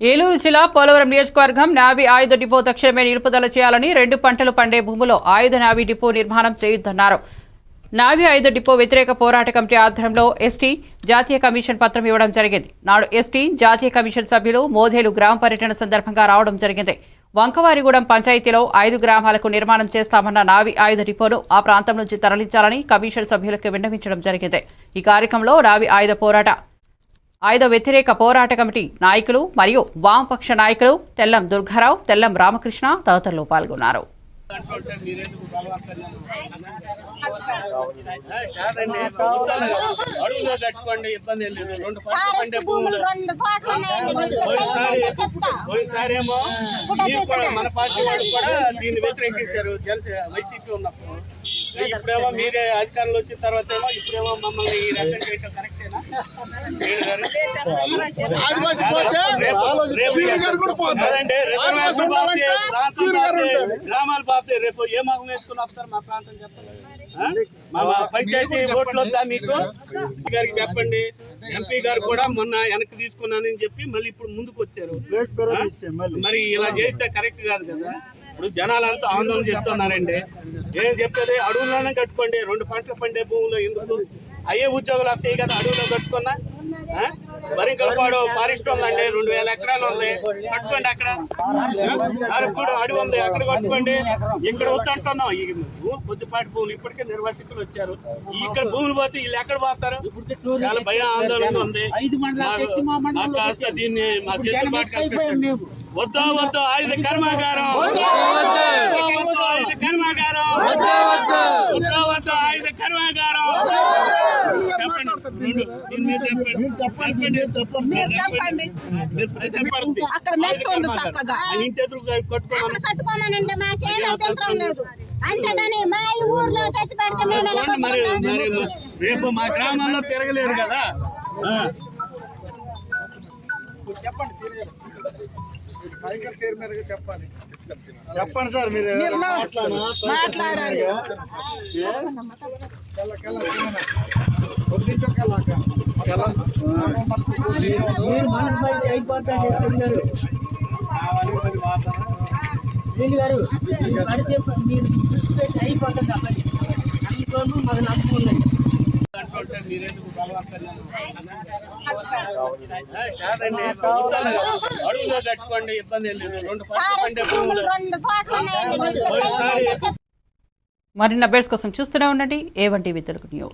ఏలూరు జిల్లా పోలవరం నియోజకవర్గం నావీ ఆయుధ డిపో తక్షణమే నిలుపుదల చేయాలని రెండు పంటలు పండే భూములో ఆయుధ నావీ డిపో నిర్మాణం చేయొద్దన్నారు నావీ ఆయుధ డిపో వ్యతిరేక పోరాట కమిటీ ఆధ్వర్యంలో ఎస్టీ జాతీయ కమిషన్ పత్రం ఇవ్వడం జరిగింది. నాడు ఎస్టీ జాతీయ కమిషన్ సభ్యులు మోదేలు గ్రామ పర్యటన సందర్భంగా రావడం జరిగింది. వంకవారిగూడెం పంచాయతీలో ఐదు గ్రామాలకు నిర్మాణం చేస్తామన్న నావీ ఆయుధ డిపోను ఆ ప్రాంతం నుంచి తరలించాలని కమిషన్ సభ్యులకు విన్నవించడం జరిగింది. ఈ కార్యక్రమంలో నావీ ఆయుధ పోరాట ఆయుధ వ్యతిరేక పోరాట కమిటీ నాయకులు మరియు వామపక్ష నాయకులు తెల్లం దుర్గారావు తెల్లం రామకృష్ణ తదితరులు పాల్గొన్నారు. మన పార్టీ కూడా దీన్ని వ్యతిరేకించారు. వైసీపీ ఉన్నప్పుడు ఇప్పుడేమో మీరే అధికారంలో వచ్చిన తర్వాత ఏమో ఇప్పుడేమో మమ్మల్ని ఈ రకం చేయటం కరెక్టేనా. గ్రామాలు పోతే రేపు ఏ మొహం వేసుకుని వస్తారు మా ప్రాంతం చెప్పండి? మా పంచాయతీ ఓట్లు వద్దా మీకు? ఎంపీ గారికి చెప్పండి. ఎంపీ గారు కూడా మొన్న వెనక్కి తీసుకున్నానని చెప్పి మళ్ళీ ఇప్పుడు ముందుకు వచ్చారు? మరి ఇలా చేస్తే కరెక్ట్ కాదు కదా? ఇప్పుడు జనాలంతా ఆందోళన చేస్తున్నారండి. ఏం చెప్పేది అడవుల్లోనే కట్టుకోండి రెండు పంటలు పండే భూములు ఎందుకు? అయ్యే ఉద్యోగాలు వస్తాయి కదా అడవులో కట్టుకున్నా? వరింకలపాడు ఫారెస్ట్ ఉందండి రెండు వేల ఎకరాలు ఉంది. కట్టుకోండి అక్కడ. అరకుడు అడవి ఉంది అక్కడ కట్టుకోండి. ఇక్కడ వద్దంటున్నాం ఈ కొద్దిపాటి భూములు ఇప్పటికే నిర్వాసితులు వచ్చారు. ఇక్కడ భూములు పోతే వీళ్ళు ఎక్కడ పోతారు? చాలా భయం ఆందోళన ఉంది. కాస్త దీన్ని చేతుబాటు కల్పించండి. వద్దు వద్దు ఆయుధ కర్మాగారం వద్దు వద్దు ఆయుధ కర్మాగారం వద్దు వద్దు ఆయుధ కర్మాగారం చెప్పండి రెండు. దీని మీద చెప్పండి. చెప్పండి చెప్పండి మీరు చెప్పండి. మీరు ప్రజాపడండి. అక్కడ మెట్టు ఉంది చక్కగా. కట్టుకోమనంటే మాకేం అభ్యంతరం లేదు అంతేగాని మా ఈ ఊర్లో తెచ్చి పెడితే మేము రేపు మా గ్రామాల్లో తిరగలేరు కదా ఆ. చెప్పండి సార్ మీరు మాట్లాడాలి. వీళ్ళు గారు మీరు పడితే మీరు దృష్టి పెట్టి అయిపోతుంది అబ్బాయి అందుకోసం మాకు నమ్మకం ఉన్నది అడుగులో కట్టుకోండి ఇబ్బంది లేదు మరిన్ని అప్డేట్స్ కోసం చూస్తూనే ఉండండి. ఏ వంటి తెలుగు న్యూస్